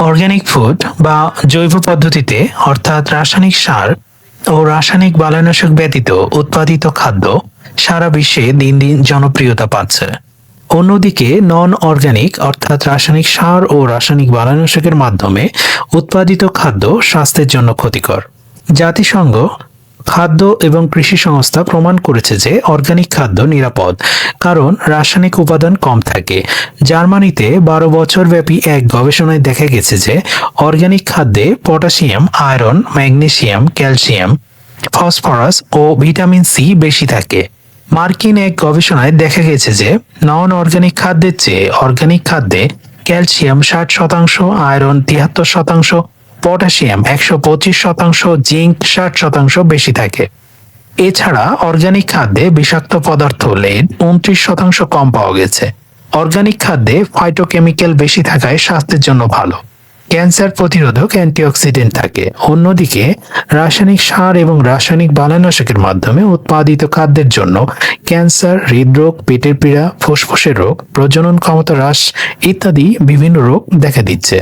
Organic food বা জৈব পদ্ধতিতে, অর্থাৎ রাসায়নিক সার ও রাসায়নিক বালানাশক ব্যতীত উৎপাদিত খাদ্য সারা বিশ্বে দিন দিন জনপ্রিয়তা পাচ্ছে। অন্যদিকে নন অর্গ্যানিক অর্থাৎ রাসায়নিক সার ও রাসায়নিক বালানাশকের মাধ্যমে উৎপাদিত খাদ্য স্বাস্থ্যের জন্য ক্ষতিকর। জাতিসংঘ খাদ্য এবং কৃষি সংস্থা প্রমাণ করেছে যে অর্গানিক খাদ্য নিরাপদ, কারণ রাসায়নিক উপাদান কম থাকে। জার্মানিতে বারো বছর ব্যাপী এক গবেষণায় দেখা গেছে যে অর্গানিক খাদ্যে potassium, iron magnesium calcium, phosphorus ও ভিটামিন সি বেশি থাকে। মার্কিন এক গবেষণায় দেখা গেছে যে নন অর্গানিক খাদ্যের চেয়ে অর্গানিক খাদ্যে ক্যালসিয়াম ষাট শতাংশ, আয়রন তিয়াত্তর শতাংশ পটাশিয়াম একশো পঁচিশ শতাংশ, জিঙ্ক ষাট শতাংশ বেশি থাকে। এছাড়া অর্গানিক খাদ্যে বিষাক্ত পদার্থ, লেড উনত্রিশ শতাংশ কম পাওয়া গেছে। অর্গানিক খাদ্যে ফাইটোকেমিক্যাল বেশি থাকায় স্বাস্থ্যের জন্য ভালো। ক্যান্সার প্রতিরোধক অ্যান্টিঅক্সিডেন্ট থাকে। অন্যদিকে, রাসায়নিক সার এবং রাসায়নিক বালানাশকের মাধ্যমে উৎপাদিত খাদ্যের জন্য ক্যান্সার, হৃদরোগ, পেটের পীড়া, ফুসফুসের রোগ, প্রজনন ক্ষমতা হ্রাস ইত্যাদি বিভিন্ন রোগ দেখা দিচ্ছে।